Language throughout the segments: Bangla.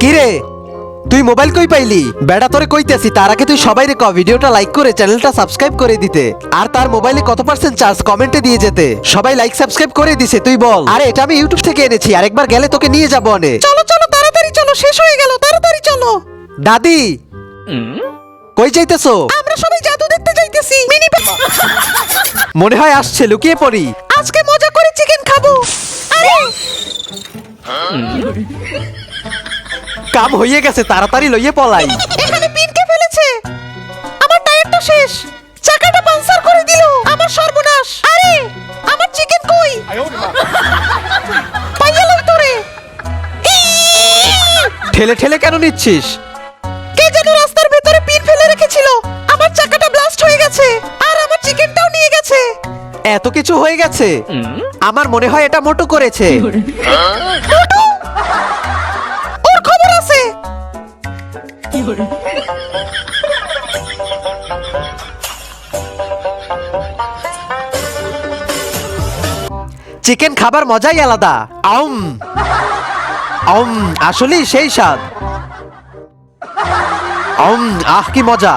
কিরে? তুই মোবাইল কই পাইলি? বেড়া তোরে কইতেছি তার আগে তুই সবাই রে ক ভিডিওটা লাইক করে চ্যানেলটা সাবস্ক্রাইব করে দিতে। আর তার মোবাইলে কত পার্সেন্ট চার্জ কমেন্টে দিয়ে যেতে। সবাই লাইক সাবস্ক্রাইব করে দিছে তুই বল। আরে এটা আমি ইউটিউব থেকে এনেছি আরেকবার গেলে তোকে নিয়ে যাব অনে। চলো চলো তাড়াতাড়ি চলো শেষ হয়ে গেল তাড়াতাড়ি চলো। দাদি! কই যাইতেছো? আমরা সবাই জাদু দেখতে যাইতেছি মিনি মনে হয় আসছে লুকিয়ে পড়ি। আজকে মজা করে চিকেন খাব। কাম হইয়ে গেছে তাড়াতাড়ি লইয়ে পলাই। এখানে পিনকে ফেলেছে। আমার টায়ারটা শেষ। চাকাটা পাঞ্চার করে দিল। আমার সর্বনাশ। আরে আমার চিকেন কই? পাইয়া লই তোরে। ঠেলে ঠেলে কেন নিচ্ছিস? কে যেন রাস্তার ভেতরে পিন ফেলে রেখেছিল। আমার চাকাটা ব্লাস্ট হয়ে গেছে। আর আমার চিকেনটাও নিয়ে গেছে। এত কিছু হয়ে গেছে। আমার মনে হয় এটা মোটু করেছে। চিকেন খাবার মজাই আলাদা। আউম। আউম আসলেই সেই স্বাদ। আউম আহ কি মজা।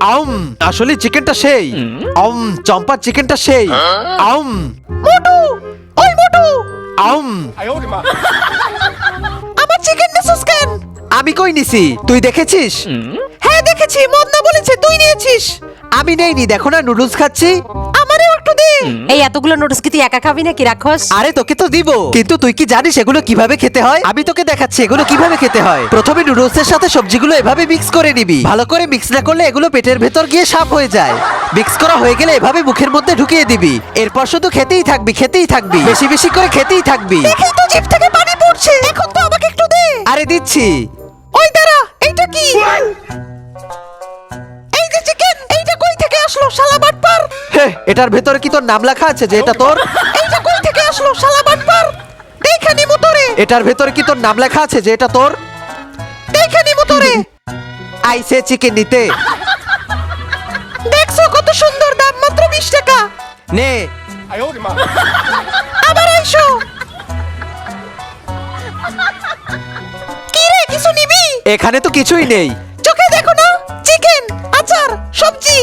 আউম আসলে চিকেনটা সেই। আউম চম্পার চিকেনটা সেই। আউম। মোটু ওই মোটু। আউম। আমার চিকেন আমি কই নিছি? তুই দেখেছিস? হ্যাঁ দেখেছি। মদনা বলেছে তুই নিয়েছিস। আমি নেইনি দেখো না নুডলস খাচ্ছি। আমারও একটু দে। এই এতগুলো নোটিস কি তুই একা খাবি নাকি রাক্ষস? আরে তোকে তো দিব। কিন্তু তুই কি জানিস এগুলো কীভাবে খেতে হয়? আমি তোকে দেখাচ্ছি এগুলো কীভাবে খেতে হয়। প্রথমে নুডলসের সাথে সবজিগুলো এভাবে মিক্স করে নিবি। ভালো করে মিক্স না করলে এগুলো পেটের ভেতর গিয়ে সাফ হয়ে যায়। মিক্স করা হয়ে গেলে এভাবে মুখের মধ্যে ঢুকিয়ে দিবি। এরপর শুধু খেতেই থাকবি খেতেই থাকবি। বেশি বেশি করে খেতেই থাকবি। দেখেই তো জিভ থেকে পানি পড়ছে। এখন তো আমাকে একটু দে। আরে দিচ্ছি। এটার ভেতরে কি তোর নাম লেখা আছে যে এটা তোর? এইটা কই থেকে আসলো শালা বাটপার? দেখে নিমু তোরে। এটার ভেতরে কি তোর নাম লেখা আছে যে এটা তোর? দেখে নিমু তোরে। আইসে চিকেন নিতে। দেখছ কত সুন্দর দাম মাত্র বিশ টাকা। নে। আবার আইসো। কি রে কিছু নিবি? এখানে তো কিছুই নেই। চোখে দেখো না চিকেন আচার সবজি।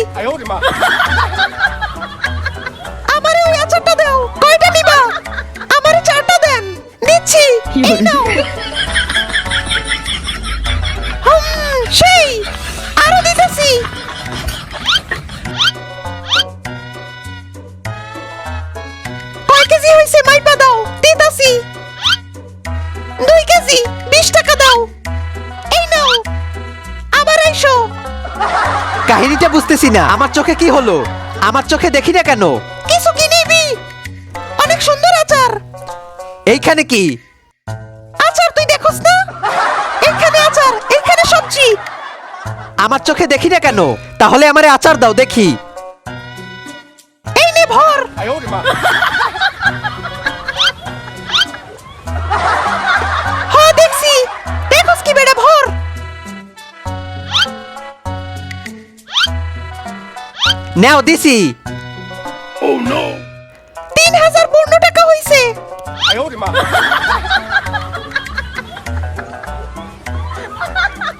হইছে? মাইপা দাও দিতাছি। দুই কেজি বিশ টাকা দাও। এই নাও আবার আইসো। কাহিনীটা বুঝতেছি না। আমার চোখে কি হলো? আমার চোখে দেখি না কেন? কিছু কি নিবি? অনেক সুন্দর আচার। এইখানে কি? আচার তুই দেখোস না? এখানে আচার এখানে সবজি। আমার চোখে দেখি না কেন? তাহলে আমারে আচার দাও দেখি। এই নে ভর। নাও দিছি। তিন হাজার পনেরো টাকা হইছে।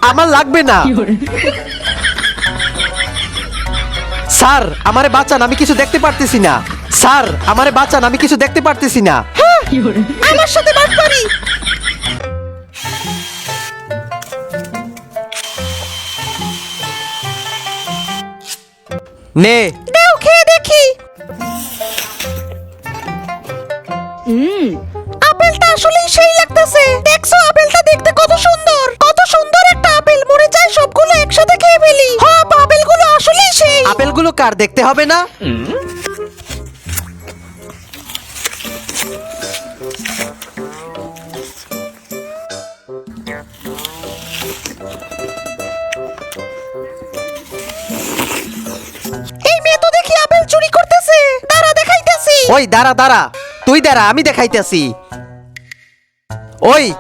আমার লাগবে না। স্যার আমারে বাঁচান আমি কিছু দেখতে পারতেছি না। স্যার আমারে বাঁচান আমি কিছু দেখতে পারতেছি না। হ্যাঁ, আমার সাথে বাদ পারি নে। দাও খেয়ে দেখি। হুম আপেলটা আসলেই সেই লাগতেছে। দেখছ আপেলটা দেখতে কত সুন্দর। কত সুন্দর একটা আপেল। মনে যায় সবগুলো একসাথে খেয়ে ফেলি। হ্যাঁ আপেলগুলো আসলেই সেই। আপেলগুলো কার দেখতে হবে না? ওই, দাঁড়া দাঁড়া। তুই দাঁড়া, আমি দেখাইতেছি। ওই।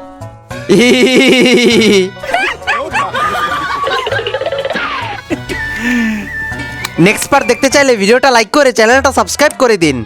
নেক্সট পার্ট দেখতে চাইলে ভিডিওটা লাইক করে চ্যানেলটা সাবস্ক্রাইব করে দিন।